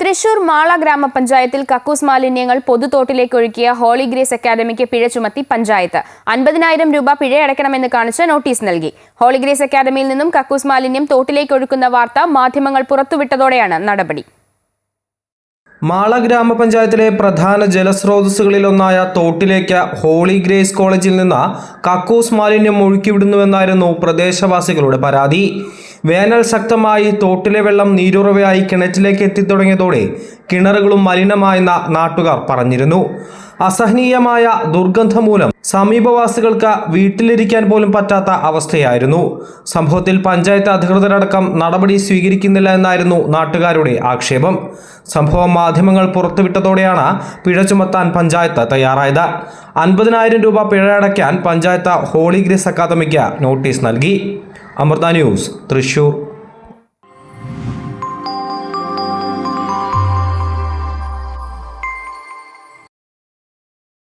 തൃശൂർ മാള ഗ്രാമപഞ്ചായത്തിൽ കക്കൂസ് മാലിന്യങ്ങൾ പൊതുതോട്ടിലേക്ക് ഒഴുക്കിയ ഹോളി ഗ്രേസ് അക്കാദമിക്ക് പിഴ ചുമത്തി പഞ്ചായത്ത്. അൻപതിനായിരം രൂപ പിഴയടയ്ക്കണമെന്ന് കാണിച്ച് നോട്ടീസ് നൽകി. ഹോളി ഗ്രേസ് അക്കാദമിയിൽ നിന്നും കക്കൂസ് മാലിന്യം തോട്ടിലേക്ക് ഒഴുക്കുന്ന വാർത്ത മാധ്യമങ്ങൾ പുറത്തുവിട്ടതോടെയാണ് നടപടി. മാള ഗ്രാമപഞ്ചായത്തിലെ പ്രധാന ജലസ്രോതസ്സുകളിലൊന്നായ തോട്ടിലേക്ക് ഹോളി ഗ്രേസ് കോളേജിൽ നിന്ന് കക്കൂസ് മാലിന്യം ഒഴുക്കിവിടുന്നുവെന്നായിരുന്നു പ്രദേശവാസികളുടെ പരാതി. വേനൽ ശക്തമായി തോട്ടിലെ വെള്ളം നീരുറവയായി കിണറ്റിലേക്ക് എത്തിത്തുടങ്ങിയതോടെ കിണറുകളും മലിനമായെന്ന നാട്ടുകാർ പറഞ്ഞിരുന്നു. അസഹനീയമായ ദുർഗന്ധം മൂലം സമീപവാസികൾക്ക് വീട്ടിലിരിക്കാൻ പോലും പറ്റാത്ത അവസ്ഥയായിരുന്നു. സംഭവത്തിൽ പഞ്ചായത്ത് അധികൃതരടക്കം നടപടി സ്വീകരിക്കുന്നില്ല എന്നായിരുന്നു നാട്ടുകാരുടെ ആക്ഷേപം. സംഭവം മാധ്യമങ്ങൾ പുറത്തുവിട്ടതോടെയാണ് പിഴ ചുമത്താൻ പഞ്ചായത്ത് തയ്യാറായത്. അൻപതിനായിരം രൂപ പിഴ അടയ്ക്കാൻ പഞ്ചായത്ത് ഹോളി ഗ്രേസ് അക്കാദമിക്ക് നോട്ടീസ് നൽകി. അമൃത ന്യൂസ് തൃശൂർ.